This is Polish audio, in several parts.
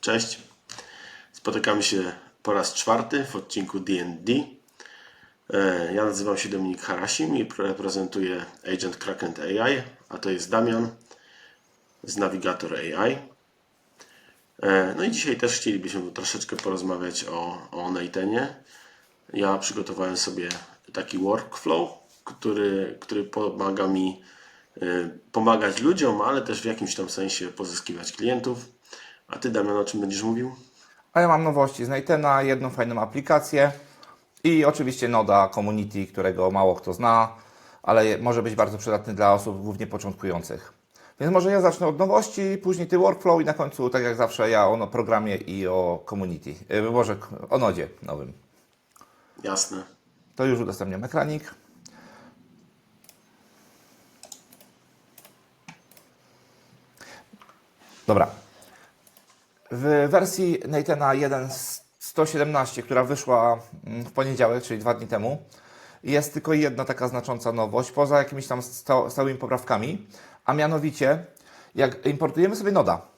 Cześć. Spotykamy się po raz czwarty w odcinku D&D. E, Ja nazywam się Dominik Harasim i reprezentuję Agent Kraken AI, a to jest Damian z Navigator AI. E, No i dzisiaj też chcielibyśmy troszeczkę porozmawiać o, o Neitenie. Ja przygotowałem sobie taki workflow, który, który pomaga mi y, pomagać ludziom, ale też w jakimś tam sensie pozyskiwać klientów. A ty, Damian, o czym będziesz mówił? A ja mam nowości z Nightena, jedną fajną aplikację i oczywiście Noda Community, którego mało kto zna, ale może być bardzo przydatny dla osób głównie początkujących. Więc może ja zacznę od nowości, później ty workflow i na końcu, tak jak zawsze, ja o programie i o community. Yy, Może o Nodzie nowym. Jasne. To już udostępniam ekranik. Dobra. W wersji Natana 1.117, która wyszła mm, w poniedziałek, czyli dwa dni temu, jest tylko jedna taka znacząca nowość, poza jakimiś tam sta- stałymi poprawkami, a mianowicie, jak importujemy sobie Noda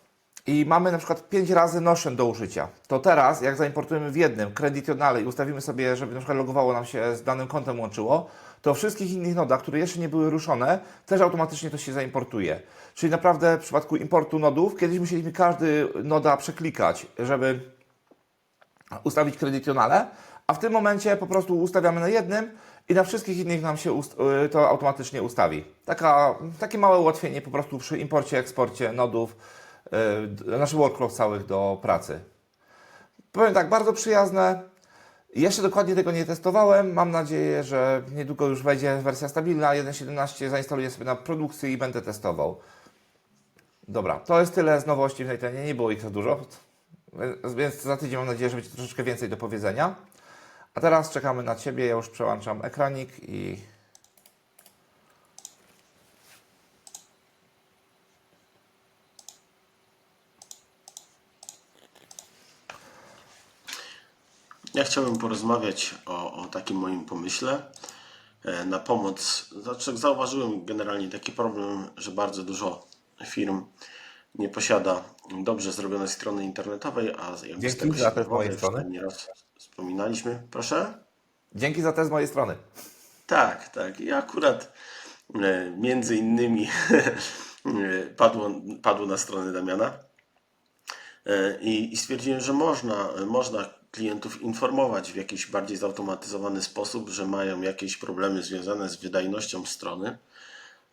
i mamy na przykład 5 razy Notion do użycia, to teraz, jak zaimportujemy w jednym Creditionale i ustawimy sobie, żeby na przykład logowało nam się z danym kontem łączyło, to wszystkich innych nodach, które jeszcze nie były ruszone, też automatycznie to się zaimportuje. Czyli naprawdę w przypadku importu nodów, kiedyś musieliśmy każdy noda przeklikać, żeby ustawić kredytionale, a w tym momencie po prostu ustawiamy na jednym i na wszystkich innych nam się y, to automatycznie ustawi. Taka, takie małe ułatwienie po prostu przy imporcie, eksporcie nodów, yy, naszych workflow całych do pracy. Powiem tak, bardzo przyjazne. Jeszcze dokładnie tego nie testowałem. Mam nadzieję, że niedługo już wejdzie wersja stabilna 1.17. Zainstaluję sobie na produkcji i będę testował. Dobra, to jest tyle z nowości w Nightenie. Nie było ich za dużo, więc za tydzień mam nadzieję, że będzie troszeczkę więcej do powiedzenia. A teraz czekamy na Ciebie. Ja już przełączam ekranik i Ja chciałbym porozmawiać o, o takim moim pomyśle e, na pomoc. Znaczy, zauważyłem generalnie taki problem, że bardzo dużo firm nie posiada dobrze zrobionej strony internetowej, a jakby Dzięki z tego za się te z mojej strony. nieraz wspominaliśmy. Proszę? dzięki za te z mojej strony. Tak, tak. I akurat e, między innymi padło, padło na stronę Damiana E, i, i stwierdziłem, że można, można klientów informować w jakiś bardziej zautomatyzowany sposób, że mają jakieś problemy związane z wydajnością strony.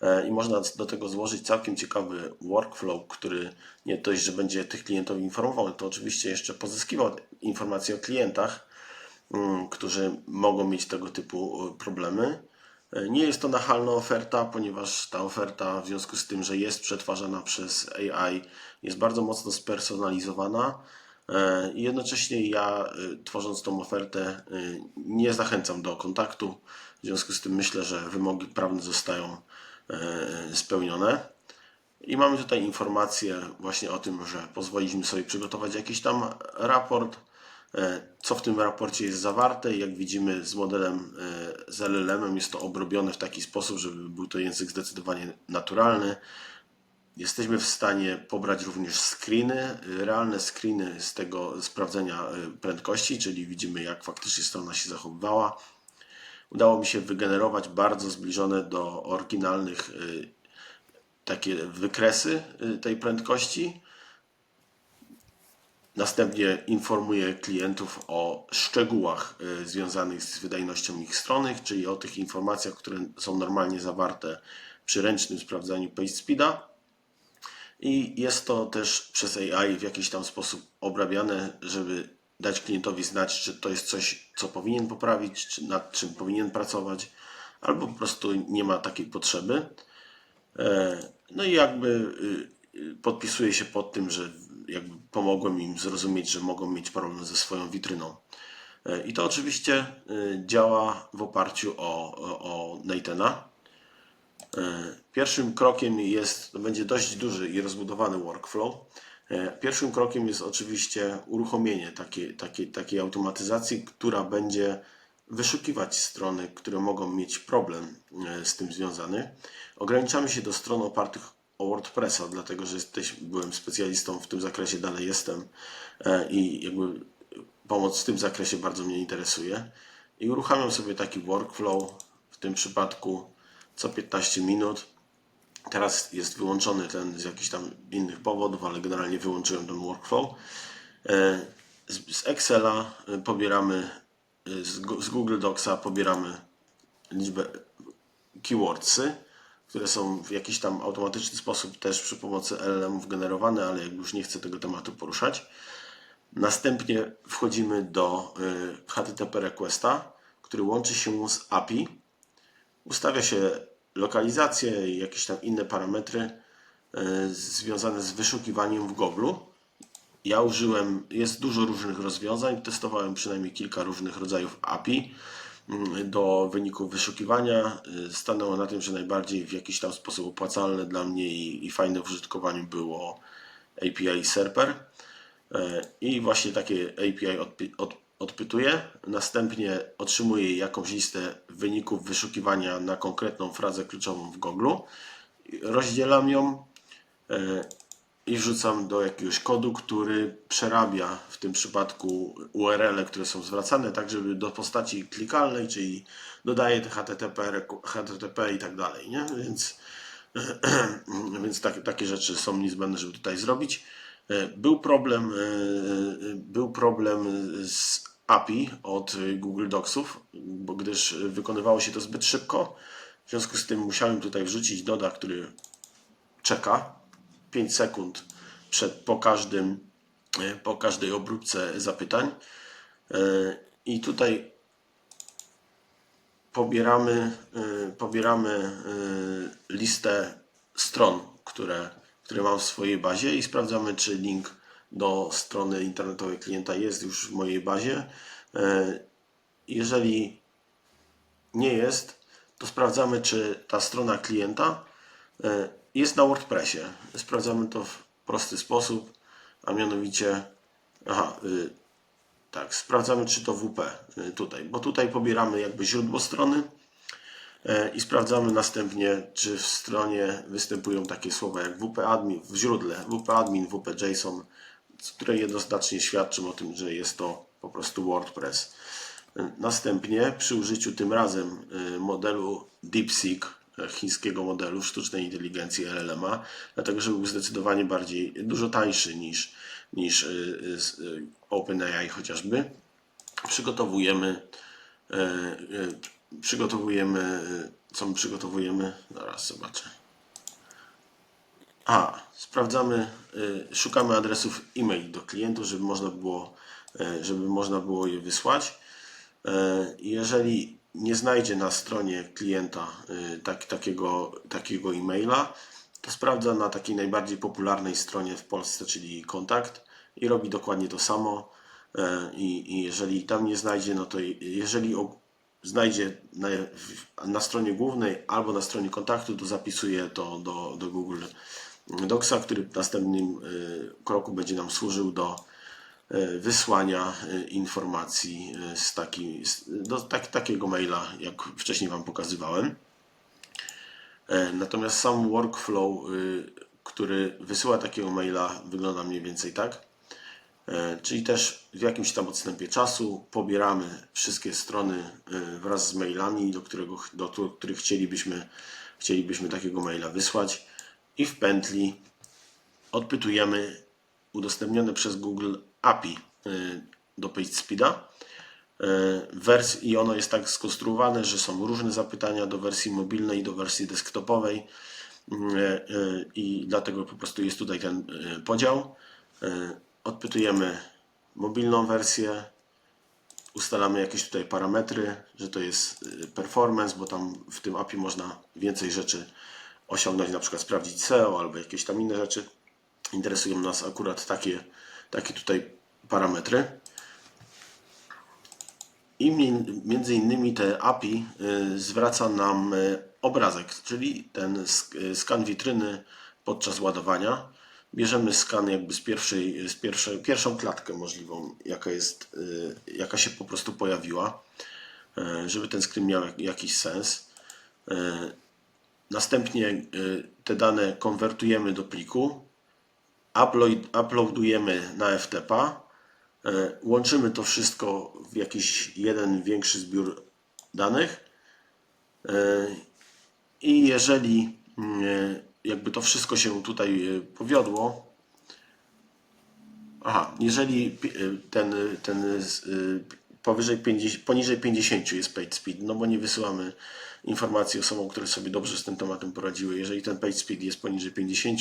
E, I można do tego złożyć całkiem ciekawy workflow, który nie dość, że będzie tych klientów informował, to oczywiście jeszcze pozyskiwał informacje o klientach, mm, którzy mogą mieć tego typu e, problemy. E, Nie jest to nachalna oferta, ponieważ ta oferta w związku z tym, że jest przetwarzana przez AI, jest bardzo mocno spersonalizowana. E, I jednocześnie ja, e, tworząc tą ofertę, e, nie zachęcam do kontaktu. W związku z tym myślę, że wymogi prawne zostają spełnione. I mamy tutaj informację właśnie o tym, że pozwoliliśmy sobie przygotować jakiś tam raport, co w tym raporcie jest zawarte. Jak widzimy z modelem z LLM-em jest to obrobione w taki sposób, żeby był to język zdecydowanie naturalny. Jesteśmy w stanie pobrać również screeny, realne screeny z tego sprawdzenia y, prędkości, czyli widzimy jak faktycznie strona się zachowywała. Udało mi się wygenerować bardzo zbliżone do oryginalnych y, takie wykresy y, tej prędkości. Następnie informuję klientów o szczegółach związanych z wydajnością ich strony, czyli o tych informacjach, które są normalnie zawarte przy ręcznym sprawdzaniu PageSpeeda. I jest to też przez AI w jakiś tam sposób obrabiane, żeby dać klientowi znać, czy to jest coś, co powinien poprawić, czy nad czym powinien pracować, albo po prostu nie ma takiej potrzeby. E, No i jakby y, y, podpisuję się pod tym, że jakby pomogłem im zrozumieć, że mogą mieć problem ze swoją witryną. E, I to oczywiście y, działa w oparciu o, o, Nathana. E, Pierwszym krokiem jest, będzie dość duży i rozbudowany workflow. E, Pierwszym krokiem jest oczywiście uruchomienie takiej, takiej, takiej automatyzacji, która będzie wyszukiwać strony, które mogą mieć problem e, z tym związany. Ograniczamy się do stron opartych o WordPressa, dlatego że jesteś, byłem specjalistą w tym zakresie, dalej jestem i jakby pomoc w tym zakresie bardzo mnie interesuje. I uruchamiam sobie taki workflow, w tym przypadku co 15 minut. Teraz jest wyłączony ten z jakichś tam innych powodów, ale generalnie wyłączyłem ten workflow. E, Z, Excela e, pobieramy, e, z, Google Docsa pobieramy liczbę keywordsy, które są w jakiś tam automatyczny sposób też przy pomocy LLM-ów generowane, ale jakby już nie chcę tego tematu poruszać. Następnie wchodzimy do HTTP requesta, który łączy się z API. Ustawia się lokalizację i jakieś tam inne parametry y, związane z wyszukiwaniem w Google. Ja użyłem, jest dużo różnych rozwiązań, testowałem przynajmniej kilka różnych rodzajów API mm, do wyników wyszukiwania. Y, Stanęło na tym, że najbardziej w jakiś tam sposób opłacalne dla mnie i, i fajne w użytkowaniu było API Serper. E, I właśnie takie API odpy- od, odpytuję. Następnie otrzymuję jakąś listę wyników wyszukiwania na konkretną frazę kluczową w Google. Rozdzielam ją e, i wrzucam do jakiegoś kodu, który przerabia w tym przypadku URL, które są zwracane, tak żeby do postaci klikalnej, czyli dodaje te HTTP, HTTP i tak dalej, nie? Więc, więc tak, takie rzeczy są niezbędne, żeby tutaj zrobić. E, Był problem, e, był problem z API od Google Docsów, bo gdyż wykonywało się to zbyt szybko. W związku z tym musiałem tutaj wrzucić doda, który czeka 5 sekund przed, po, każdym, e, po każdej obróbce zapytań. I tutaj pobieramy, pobieramy listę stron, które, które mam w swojej bazie i sprawdzamy, czy link do strony internetowej klienta jest już w mojej bazie. E, Jeżeli nie jest, to sprawdzamy, czy ta strona klienta e, jest na WordPressie. Sprawdzamy to w prosty sposób, a mianowicie, aha, y, tak, sprawdzamy, czy to WP y, tutaj, bo tutaj pobieramy jakby źródło strony e, i sprawdzamy następnie, czy w stronie występują takie słowa jak WP admin, w źródle WP admin, WP JSON, które jednoznacznie świadczą o tym, że jest to po prostu WordPress. Następnie przy użyciu tym razem y, modelu DeepSeek, y, chińskiego modelu sztucznej inteligencji LLM-a, dlatego że był zdecydowanie bardziej, dużo tańszy niż, niż y, y, OpenAI chociażby, przygotowujemy, y, y, przygotowujemy, co my przygotowujemy? Zaraz zobaczę. A, sprawdzamy, szukamy adresów e-mail do klientów, żeby można było, y, żeby można było je wysłać. Y, Jeżeli nie znajdzie na stronie klienta y, tak, takiego, takiego e-maila, to sprawdza na takiej najbardziej popularnej stronie w Polsce, czyli kontakt i robi dokładnie to samo. Y, I, i jeżeli tam nie znajdzie, no to jeżeli znajdzie na, na stronie głównej albo na stronie kontaktu, to zapisuje to do, do Google Docsa, który w następnym y, kroku będzie nam służył do y, wysłania y, informacji z, taki, do tak, takiego maila, jak wcześniej Wam pokazywałem. E, Natomiast sam workflow, który wysyła takiego maila, wygląda mniej więcej tak. E, Czyli też w jakimś tam odstępie czasu pobieramy wszystkie strony wraz z mailami, do, którego, do których chcielibyśmy, chcielibyśmy takiego maila wysłać i w pętli odpytujemy udostępnione przez Google API y, do PageSpeeda. Y, I ono jest tak skonstruowane, że są różne zapytania do wersji mobilnej do wersji desktopowej. Y, I dlatego po prostu jest tutaj ten podział. Odpytujemy mobilną wersję, ustalamy jakieś tutaj parametry, że to jest performance, bo tam w tym API można więcej rzeczy osiągnąć, na przykład sprawdzić SEO albo jakieś tam inne rzeczy. Interesują nas akurat takie, takie tutaj parametry. I mi- między innymi te API y, zwraca nam y, obrazek, czyli ten y, skan witryny podczas ładowania. Bierzemy skan jakby z pierwszej, z pierwszej pierwszą klatkę możliwą, jaka jest, jaka się po prostu pojawiła, żeby ten screen miał jak- jakiś sens. Następnie y, te dane konwertujemy do pliku, upload, uploadujemy na FTP, y, łączymy to wszystko w jakiś jeden większy zbiór danych y, i jeżeli jakby to wszystko się tutaj powiodło, aha, jeżeli ten, ten powyżej 50, poniżej 50 jest page speed, no bo nie wysyłamy informacji osobom, które sobie dobrze z tym tematem poradziły. Jeżeli ten page speed jest poniżej 50,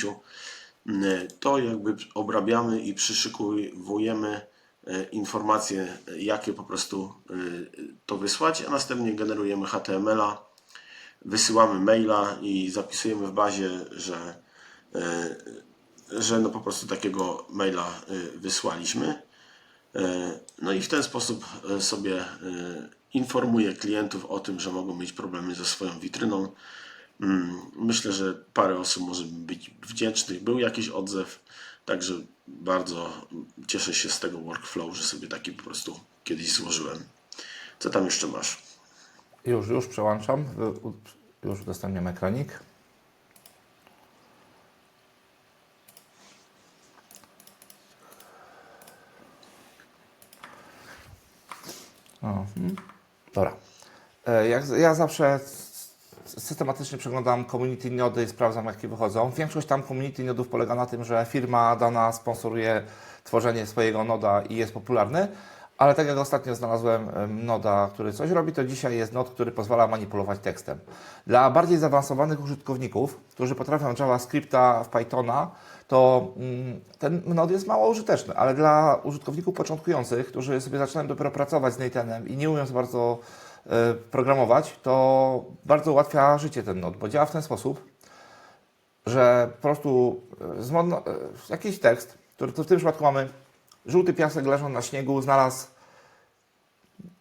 y, to jakby obrabiamy i przyszykujemy y, informacje, jakie po prostu y, to wysłać, a następnie generujemy HTML-a, wysyłamy maila i zapisujemy w bazie, że, y, że no po prostu takiego maila wysłaliśmy. E, No i w ten sposób e, sobie e, informuję klientów o tym, że mogą mieć problemy ze swoją witryną. Mm, Myślę, że parę osób może być wdzięcznych. Był jakiś odzew, także bardzo cieszę się z tego workflow, że sobie taki po prostu kiedyś złożyłem. Co tam jeszcze masz? Już, już przełączam. Już udostępniam ekranik. O, hmm. Dobra. E, Jak, ja zawsze systematycznie przeglądam community nody i sprawdzam, jakie wychodzą. Większość tam community nodów polega na tym, że firma dana sponsoruje tworzenie swojego noda i jest popularny, ale tak jak ostatnio znalazłem em, noda, który coś robi, to dzisiaj jest nod, który pozwala manipulować tekstem. Dla bardziej zaawansowanych użytkowników, którzy potrafią JavaScripta w Pythona, to mm, ten nod jest mało użyteczny, ale dla użytkowników początkujących, którzy sobie zaczynają dopiero pracować z Natenem i nie umieją bardzo e, programować, to bardzo ułatwia życie ten nod, bo działa w ten sposób, że po prostu e, e, jakiś tekst, który to w tym przypadku mamy żółty piasek leżał na śniegu, znalazł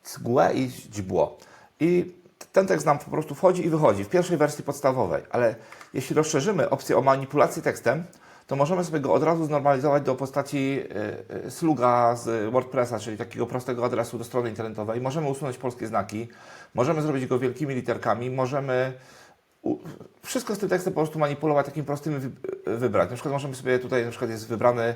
cgłę i źdźbło. I ten tekst nam po prostu wchodzi i wychodzi w pierwszej wersji podstawowej, ale jeśli rozszerzymy opcję o manipulację tekstem, to możemy sobie go od razu znormalizować do postaci y, y, sluga z WordPressa, czyli takiego prostego adresu do strony internetowej. Możemy usunąć polskie znaki, możemy zrobić go wielkimi literkami, możemy wszystko z tym tekstem po prostu manipulować takim prostymi wy- wybrać. Na przykład możemy sobie tutaj, na przykład jest wybrany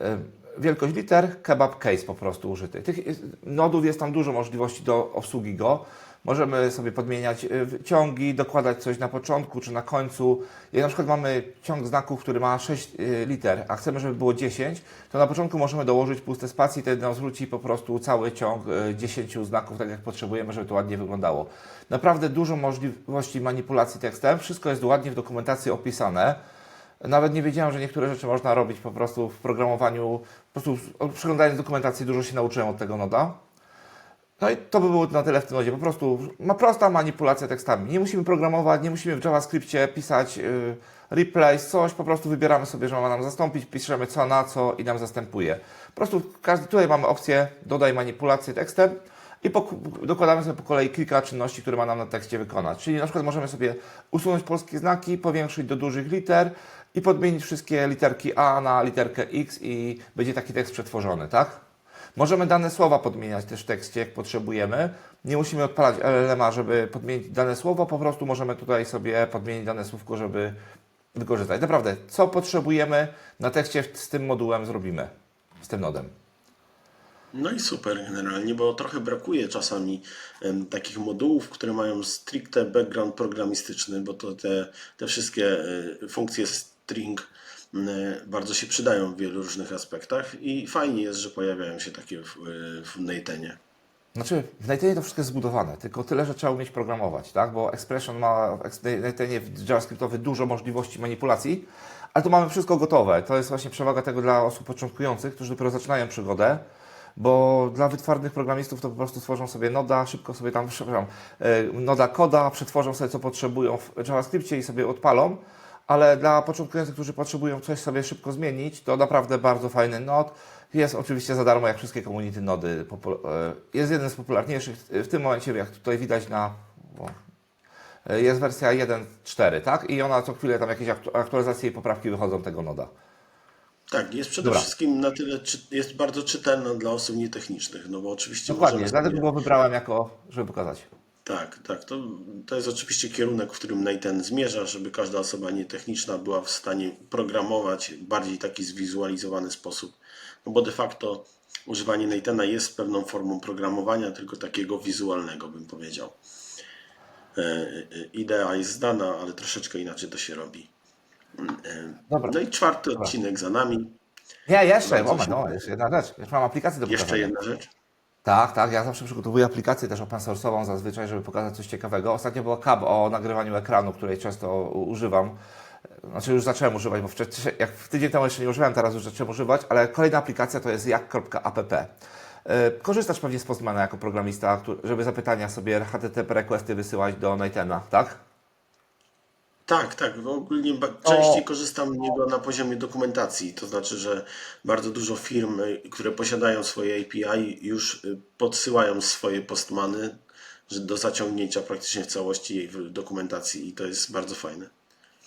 e, wielkość liter, kebab case po prostu użyty. Tych jest- nodów jest tam dużo możliwości do obsługi go. Możemy sobie podmieniać e, ciągi, dokładać coś na początku czy na końcu. Jak na przykład mamy ciąg znaków, który ma 6 e, liter, a chcemy, żeby było 10, to na początku możemy dołożyć puste spacje i wtedy nam zwróci po prostu cały ciąg e, 10 znaków, tak jak potrzebujemy, żeby to ładnie wyglądało. Naprawdę dużo możliwości manipulacji tekstem. Wszystko jest ładnie w dokumentacji opisane. Nawet nie wiedziałem, że niektóre rzeczy można robić po prostu w programowaniu. Po prostu przeglądając dokumentacji dużo się nauczyłem od tego noda. No i to by było na tyle w tym nodzie. Po prostu ma prosta manipulacja tekstami. Nie musimy programować, nie musimy w JavaScriptie pisać yy, replace, coś. Po prostu wybieramy sobie, że ma nam zastąpić, piszemy co na co i nam zastępuje. Po prostu każdy, tutaj mamy opcję dodaj manipulację tekstem i dokładamy sobie po kolei kilka czynności, które ma nam na tekście wykonać. Czyli na przykład możemy sobie usunąć polskie znaki, powiększyć do dużych liter i podmienić wszystkie literki A na literkę X i będzie taki tekst przetworzony, tak? Możemy dane słowa podmieniać też w tekście, jak potrzebujemy. Nie musimy odpalać LLM-a, żeby podmienić dane słowo, po prostu możemy tutaj sobie podmienić dane słówko, żeby wykorzystać. Naprawdę, co potrzebujemy na tekście z tym modułem zrobimy, z tym nodem. No i super generalnie, bo trochę brakuje czasami takich modułów, które mają stricte background programistyczny, bo to te, te wszystkie e, funkcje string m, bardzo się przydają w wielu różnych aspektach i fajnie jest, że pojawiają się takie w, e, w Natanie. Znaczy, w Natanie to wszystko jest zbudowane, tylko tyle, że trzeba umieć programować, tak? Bo Expression ma w Natanie JavaScriptowy dużo możliwości manipulacji, ale tu mamy wszystko gotowe. To jest właśnie przewaga tego dla osób początkujących, którzy dopiero zaczynają przygodę, bo dla wytwarnych programistów to po prostu stworzą sobie noda, szybko sobie tam, przepraszam, e, noda koda, przetworzą sobie co potrzebują w JavaScriptie i sobie odpalą, ale dla początkujących, którzy potrzebują coś sobie szybko zmienić, to naprawdę bardzo fajny nod. Jest oczywiście za darmo, jak wszystkie community nody. E, Jest jeden z popularniejszych. W tym momencie, jak tutaj widać na... e, Jest wersja 1.4, tak? I ona co chwilę tam jakieś aktu- aktualizacje i poprawki wychodzą tego noda. Tak, jest przede Dobra. wszystkim na tyle, jest bardzo czytelna dla osób nietechnicznych, no bo oczywiście Dokładnie, dlatego go wybrałem jako, żeby pokazać. Tak, tak. To, to jest oczywiście kierunek, w którym Nathan zmierza, żeby każda osoba nietechniczna była w stanie programować w bardziej taki zwizualizowany sposób. No bo de facto używanie Nathana jest pewną formą programowania, tylko takiego wizualnego, bym powiedział. E, e, Idea jest znana, ale troszeczkę inaczej to się robi. E, Dobra. No i czwarty odcinek za nami. Nie, jeszcze, Bardzo moment, się- moment, jeszcze jedna rzecz. Jeszcze mam aplikację do Jeszcze pokazania. jedna rzecz. Tak, tak, ja zawsze przygotowuję aplikację też open source'ową zazwyczaj, żeby pokazać coś ciekawego. Ostatnio była CAB o nagrywaniu ekranu, której często używam. Znaczy już zacząłem używać, bo wcześniej, jak tydzień temu jeszcze nie używałem, teraz już zacząłem używać, ale kolejna aplikacja to jest jak.app. E, Korzystasz pewnie z Postmana jako programista, żeby zapytania sobie HTTP requesty wysyłać do Nathana, tak? Tak, tak. No ogólnie ba- częściej korzystam z niego na poziomie dokumentacji. To znaczy, że bardzo dużo firm, y, które posiadają swoje API, już y, podsyłają swoje postmany że do zaciągnięcia praktycznie w całości jej w dokumentacji i to jest bardzo fajne.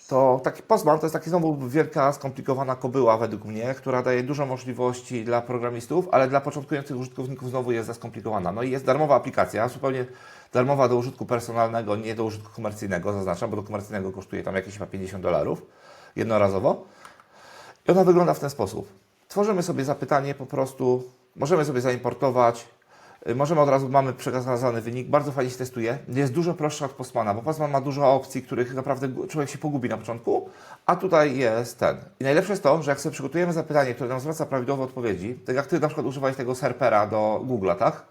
To taki Postman to jest taki znowu wielka, skomplikowana kobyła według mnie, która daje dużo możliwości dla programistów, ale dla początkujących użytkowników znowu jest za skomplikowana. No i jest darmowa aplikacja, zupełnie darmowa do użytku personalnego, nie do użytku komercyjnego, zaznaczam, bo do komercyjnego kosztuje tam jakieś chyba 50 dolarów jednorazowo. I ona wygląda w ten sposób. Tworzymy sobie zapytanie po prostu, możemy sobie zaimportować, y, możemy od razu, mamy przekazany wynik, bardzo fajnie się testuje. Jest dużo prostsza od Postmana, bo Postman ma dużo opcji, których naprawdę człowiek się pogubi na początku, a tutaj jest ten. I najlepsze jest to, że jak sobie przygotujemy zapytanie, które nam zwraca prawidłowe odpowiedzi, tak jak Ty na przykład używałeś tego serpera do Google'a, tak?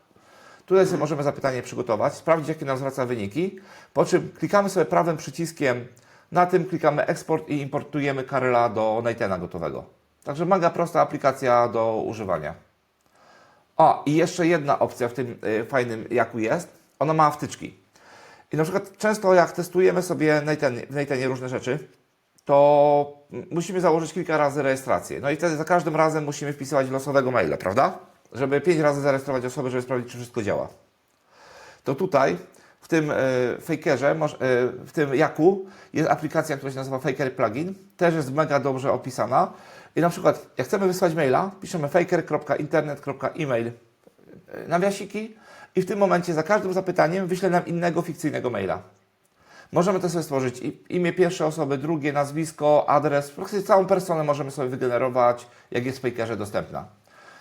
Tutaj sobie możemy zapytanie przygotować, sprawdzić, jakie nam zwraca wyniki, po czym klikamy sobie prawym przyciskiem na tym, klikamy eksport i importujemy Karyla do Nathana gotowego. Także mega prosta aplikacja do używania. O, i jeszcze jedna opcja w tym y, fajnym jaku jest. Ona ma wtyczki. I na przykład często jak testujemy sobie w Nathanie różne rzeczy, to musimy założyć kilka razy rejestrację. No i wtedy za każdym razem musimy wpisywać losowego maila, prawda? Żeby pięć razy zarejestrować osobę, żeby sprawdzić, czy wszystko działa. To tutaj, w tym e, fakerze, e, w tym jaku jest aplikacja, która się nazywa Faker Plugin. Też jest mega dobrze opisana. I na przykład, jak chcemy wysłać maila, piszemy faker.internet.email e, nawiasiki i w tym momencie za każdym zapytaniem wyśle nam innego fikcyjnego maila. Możemy to sobie stworzyć imię pierwszej osoby, drugie, nazwisko, adres, praktycznie całą personę możemy sobie wygenerować, jak jest w Fakerze dostępna.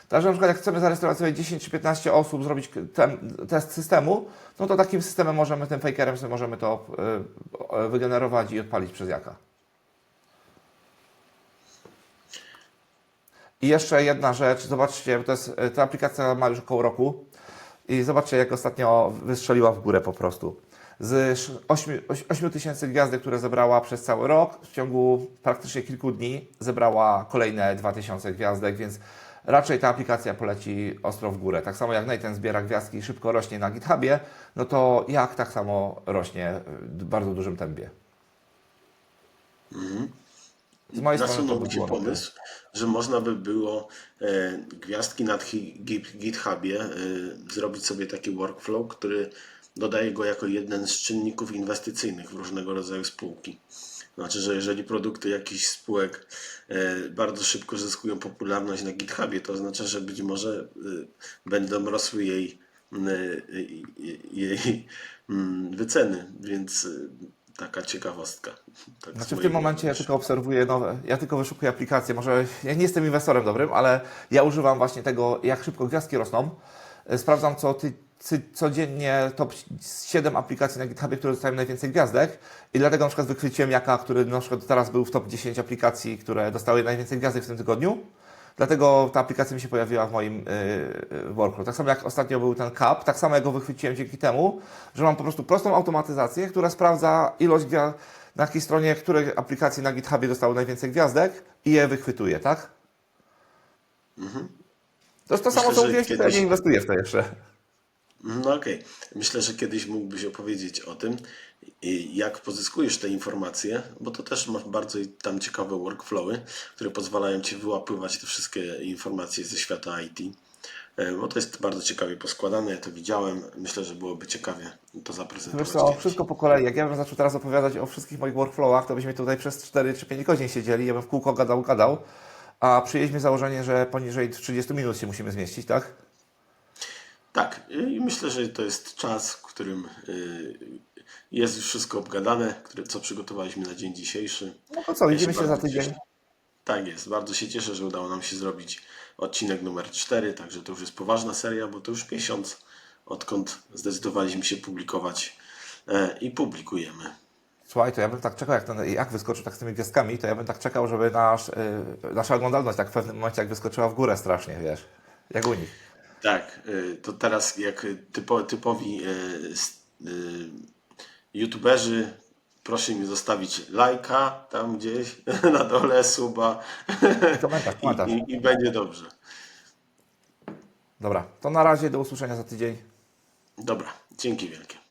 Także na przykład jak chcemy zarejestrować sobie 10 czy 15 osób, zrobić tem, test systemu, no to takim systemem możemy, tym fakerem sobie możemy to y, wygenerować i odpalić przez jaka. I jeszcze jedna rzecz, zobaczcie, to jest, y, ta aplikacja ma już około roku i zobaczcie jak ostatnio wystrzeliła w górę po prostu. Z 8 tysięcy gwiazdek, które zebrała przez cały rok, w ciągu praktycznie kilku dni zebrała kolejne 2000 gwiazdek, więc raczej ta aplikacja poleci ostro w górę. Tak samo jak Nathan zbiera gwiazdki i szybko rośnie na GitHubie, no to jak tak samo rośnie w bardzo dużym tempie. Z mojej strony to by było pomysł, że można by było e, gwiazdki na Gi- Gi- GitHubie e, zrobić sobie taki workflow, który dodaje go jako jeden z czynników inwestycyjnych w różnego rodzaju spółki. Znaczy, że jeżeli produkty jakichś spółek e, bardzo szybko zyskują popularność na GitHubie, to oznacza, że być może e, będą rosły jej, e, jej wyceny, więc taka ciekawostka. Tak Znaczy w tym momencie ja tylko obserwuję nowe, ja tylko wyszukuję aplikacje. Może ja nie jestem inwestorem dobrym, ale ja używam właśnie tego, jak szybko gwiazdki rosną. E, Sprawdzam co ty, codziennie top 7 aplikacji na GitHubie, które dostają najwięcej gwiazdek i dlatego na przykład wychwyciłem Jaka, który na przykład teraz był w top 10 aplikacji, które dostały najwięcej gwiazdek w tym tygodniu. Dlatego ta aplikacja mi się pojawiła w moim yy, workflow. Tak samo jak ostatnio był ten CAP, tak samo go wychwyciłem dzięki temu, że mam po prostu prostą automatyzację, która sprawdza ilość gwiazdek, na jakiej stronie, które aplikacje na GitHubie dostały najwięcej gwiazdek i je wychwytuje, tak? To jest to samo, co mówiłeś, ja kiedyś- nie inwestuję w to jeszcze. No okej. Myślę, że kiedyś mógłbyś opowiedzieć o tym, jak pozyskujesz te informacje, bo to też masz bardzo tam ciekawe workflowy, które pozwalają Ci wyłapywać te wszystkie informacje ze świata IT. E, Bo to jest bardzo ciekawie poskładane, ja to widziałem. Myślę, że byłoby ciekawie to zaprezentować. Wiesz co, wszystko po kolei. Jak ja bym zaczął teraz opowiadać o wszystkich moich workflowach, to byśmy tutaj przez 4 czy 5 godzin siedzieli, ja bym w kółko gadał, gadał, a przyjęliśmy założenie, że poniżej 30 minut się musimy zmieścić, tak? Tak, i myślę, że to jest czas, w którym y, jest już wszystko obgadane, co przygotowaliśmy na dzień dzisiejszy. No to co, widzimy Ja się za bardzo tydzień. cieszę. Tak jest, bardzo się cieszę, że udało nam się zrobić odcinek numer 4, także to już jest poważna seria, bo to już miesiąc, odkąd zdecydowaliśmy się publikować e, i publikujemy. Słuchaj, to ja bym tak czekał, jak, ten, jak wyskoczył tak z tymi gwiazdkami, to ja bym tak czekał, żeby nasz, y, nasza oglądalność tak w pewnym momencie jak wyskoczyła w górę strasznie, wiesz, jak u nich. Tak, y, to teraz jak typo, typowi y, youtuberzy, proszę mi zostawić lajka tam gdzieś na dole, suba Komentarz, komentarz. i, i, i będzie dobrze. Dobra, to na razie, do usłyszenia za tydzień. Dobra, dzięki wielkie.